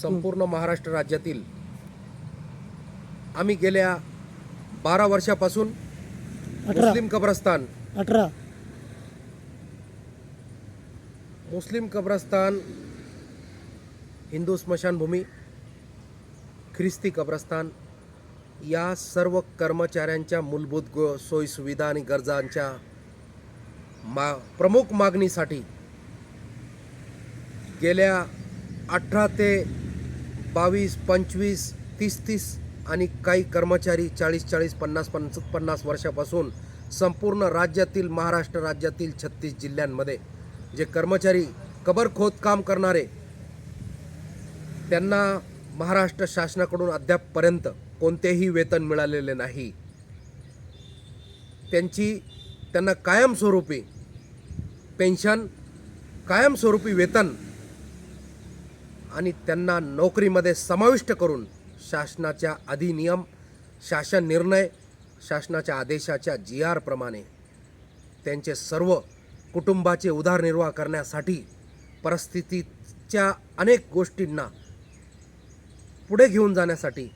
संपूर्ण महाराष्ट्र राज्यातील आम्ही गेल्या बारा वर्षापासून मुस्लिम कब्रस्तान अठरा. मुस्लिम कब्रस्तान हिंदू स्मशानभूमी ख्रिस्ती कब्रस्तान या सर्व कर्मचाऱ्यांच्या मूलभूत गो सोयीसुविधा आणि गरजांच्या मा प्रमुख मागणीसाठी गेल्या अठरा ते बावीस पंचवीस तीस तीस आणि काही कर्मचारी चाळीस चाळीस पन्नास पन्नास पन्नास वर्षापासून संपूर्ण राज्यातील महाराष्ट्र राज्यातील छत्तीस जिल्ह्यांमध्ये जे कर्मचारी कबर खोदकाम करणारे त्यांना महाराष्ट्र शासनाकडून अद्यापपर्यंत कोणतेही वेतन मिळालेले नाही. त्यांची त्यांना कायमस्वरूपी पेन्शन कायमस्वरूपी वेतन आणि त्यांना नोकरीमध्ये समाविष्ट करून शासनाच्या अधिनियम शासन निर्णय शासनाच्या आदेशाच्या जी आर प्रमाणे त्यांचे सर्व कुटुंबाचे उदारनिर्वाह करण्यासाठी परिस्थितीच्या अनेक गोष्टींना पुढे घेऊन जाण्यासाठी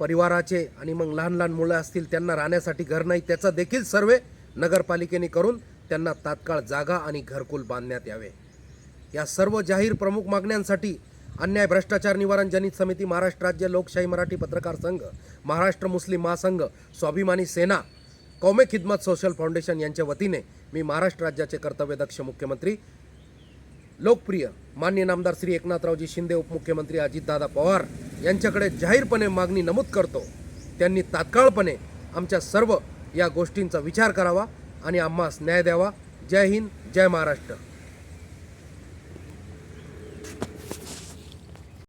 परिवाराचे आणि मग लहान लहान मुलं असतील त्यांना राहण्यासाठी घर नाही त्याचा देखील सर्वे नगरपालिकेने करून त्यांना तात्काळ जागा आणि घरकुल बांधण्यात यावे. या सर्व जाहीर प्रमुख मागण्यांसाठी अन्याय भ्रष्टाचार निवारण जनित समिती महाराष्ट्र राज्य लोकशाही मराठी पत्रकार संघ महाराष्ट्र मुस्लिम महासंघ स्वाभिमानी सेना कौमे खिदमत सोशल फाउंडेशन यांच्या वतीने मी महाराष्ट्र राज्याचे कर्तव्यदक्ष मुख्यमंत्री लोकप्रिय मान्य नामदार श्री एकनाथरावजी शिंदे उपमुख्यमंत्री अजितदादा पवार यांच्याकडे जाहीरपणे मागणी नमूद करतो. त्यांनी तात्काळपणे आमच्या सर्व या गोष्टींचा विचार करावा आणि आम्हास न्याय द्यावा. जय हिंद जय महाराष्ट्र.